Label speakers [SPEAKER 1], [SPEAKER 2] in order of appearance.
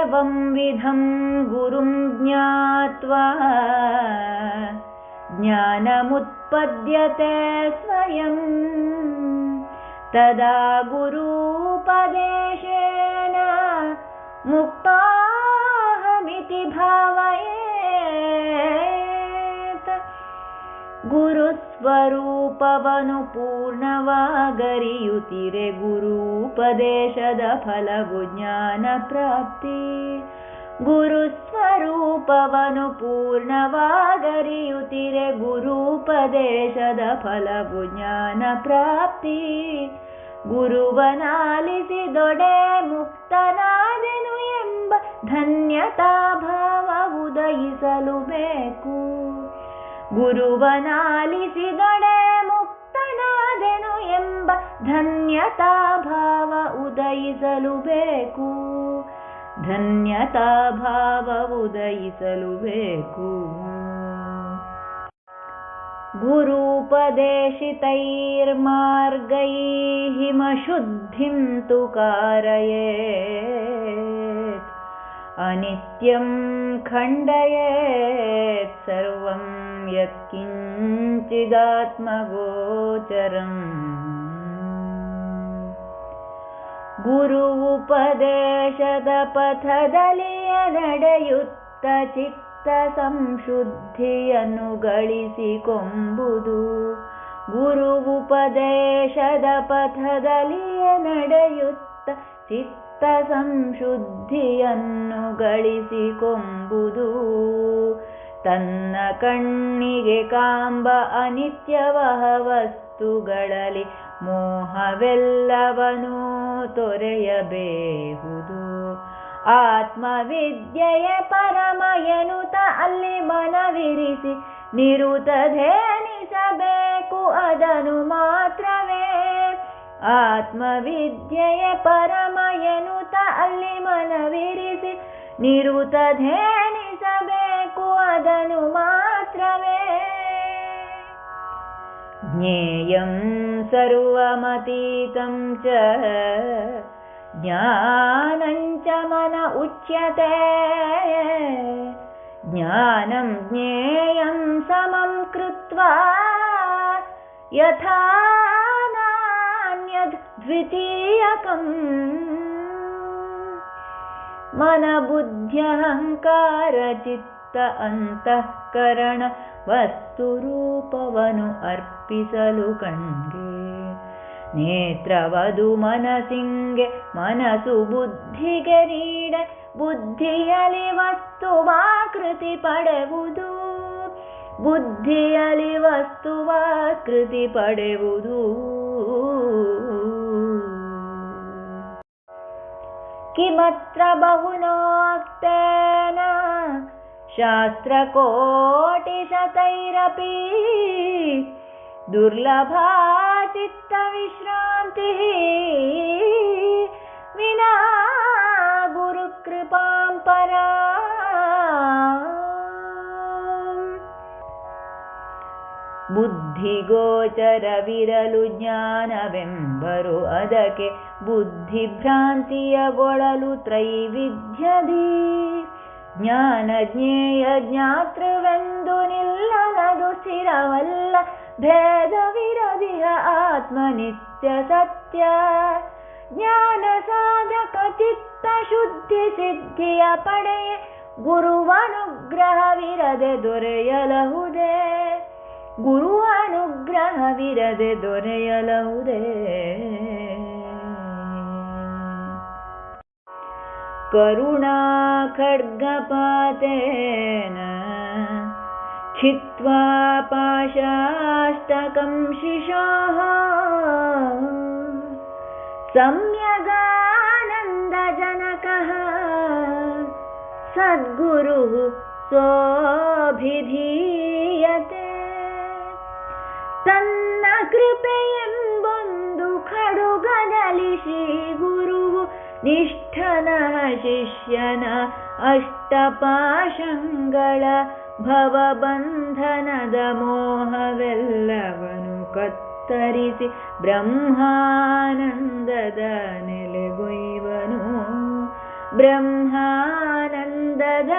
[SPEAKER 1] एवंविधं गुरुं ज्ञात्वा ज्ञानमुत्पद्यते स्वयम् तदा गुरूपदे ಗುರುಸ್ವರೂಪವನು ಪೂರ್ಣವಾಗರಿಯುತ್ತಿರೆ ಗುರುಪದೇಶದ ಫಲವು ಜ್ಞಾನ ಪ್ರಾಪ್ತಿ. ಗುರುಸ್ವರೂಪವನು ಪೂರ್ಣವಾಗರಿಯುತ್ತಿರೆ ಗುರುಪದೇಶದ ಫಲವು ಜ್ಞಾನ ಪ್ರಾಪ್ತಿ. ಗುರುವನಾಲಿಸಿದೊಡೆ ಮುಕ್ತನಾದೆನು ಎಂಬ ಧನ್ಯತಾ ಭಾವ ಉದಯಿಸಲು ಬೇಕು. ಗುರುವನಾಲಿಸಿದೊಡೆ ಮುಕ್ತನಾದೆನು ಎಂಬ ಧನ್ಯತಾ ಭಾವ ಉದಯಿಸಲು ಬೇಕು ಧನ್ಯತಾ ಭಾವ ಉದಯಿಸಲು ಬೇಕು गुरूपदेशितैर्मार्गैः मशुद्धिं तु कारयेत् अनित्यं खण्डयेत् सर्वं यत्किञ्चिदात्मगोचरम् ಗುರು ಉಪದೇಶದ ಪಥದಲ್ಲಿಯ ನಡೆಯುತ್ತ ಚಿತ್ತ ಸಂಶುದ್ಧಿಯನ್ನು ಗಳಿಸಿಕೊಂಬುದು ಗುರು ಉಪದೇಶದ ಪಥದಲ್ಲಿಯ ನಡೆಯುತ್ತ ಚಿತ್ತ ಸಂಶುದ್ಧಿಯನ್ನು ಗಳಿಸಿಕೊಂಬುದು ತನ್ನ ಕಣ್ಣಿಗೆ ಕಾಂಬ ಅನಿತ್ಯವಹ ವಸ್ತುಗಳಲ್ಲಿ ಮೋಹವೆಲ್ಲವನೂ ತೊರೆಯಬೇಹುದು. ಆತ್ಮವಿದ್ಯೆಯ ಪರಮ ಎನುತ ಅಲ್ಲಿ ಮನವಿರಿಸಿ ನಿರುತಧೇನಿಸಬೇಕು ಅದನು ಮಾತ್ರವೇ. ಆತ್ಮವಿದ್ಯೆಯ ಪರಮ ಎನ್ನುತ್ತ ಅಲ್ಲಿ ಮನವಿರಿಸಿ ನಿರುತಧೇನಿಸಬೇಕು ಅದನು ಮಾತ್ರವೇ ज्ञेयं सर्वमतीतं च ज्ञानञ्च मन उच्यते ज्ञानं ज्ञेयं समं कृत्वा यथा नान्यद् द्वितीयकम् मनबुद्ध्यहङ्कारचित्त ಅಂತಃಕರಣ ವಸ್ತುರೂಪವನು ಅರ್ಪಿಸಲು ಕಣ್ಗೆ ನೇತ್ರವದು ಮನಸ್ಸಿಂಗೆ ಮನಸ್ಸು ಬುದ್ಧಿಗೆ ನೀಡ ಬುದ್ಧಿಯಲಿ ವಸ್ತುವಾಕೃತಿ ಪಡೆವುದು ಬುದ್ಧಿಯಲಿ ವಸ್ತುವಾಕೃತಿ ಪಡೆವುದು किमत्र बहुनोक्तेन शास्त्रकोटिशतैरपि दुर्लभा चित्तविश्रान्तिः ಬುದ್ಧಿಗೋಚರವಿರಲು ಜ್ಞಾನವೆಂಬರು ಅದಕ್ಕೆ ಬುದ್ಧಿಭ್ರಾಂತಿಯಗೊಳಲು ತ್ರೈವಿಧ್ಯದಿ ಜ್ಞಾನ ಜ್ಞೇಯ ಜ್ಞಾತೃವೆಂದು ನಿಲ್ಲನದು ಸ್ಥಿರವಲ್ಲ ಭೇದವಿರದಿಹ ಆತ್ಮ ನಿತ್ಯ ಸತ್ಯ ಜ್ಞಾನ ಸಾಧಕ ಚಿತ್ತ ಶುದ್ಧಿ ಸಿದ್ಧಿಯ ಪಡೆಯೆ ಗುರುವನುಗ್ರಹವಿರದೆ ದೊರೆಯಲಹುದೇ ಗುರು ಅನುಗ್ರಹವಿರದೆ ದೊರೆಯಲಹುದೇ ಕರುಣಾ ಖಡ್ಗಪಾತೇನ छित्त्वा पाशाष्टकं शिशाः सम्यगानन्दजनकः सद्गुरुः सोऽभिधीयते ತನ್ನ ಕೃಪೆಯೆಂಬೊಂದು ಖಡುಗದಲ್ಲಿ ಶ್ರೀ ಗುರುವು. ನಿಷ್ಠನ ಶಿಷ್ಯನ ಅಷ್ಟಪಾಶಂಗಳ ಭವಬಂಧನದ ಮೋಹವೆಲ್ಲವನು ಕತ್ತರಿಸಿ ಬ್ರಹ್ಮಾನಂದದ ನೆಲೆಗೊಯ್ವನು ಬ್ರಹ್ಮಾನಂದದ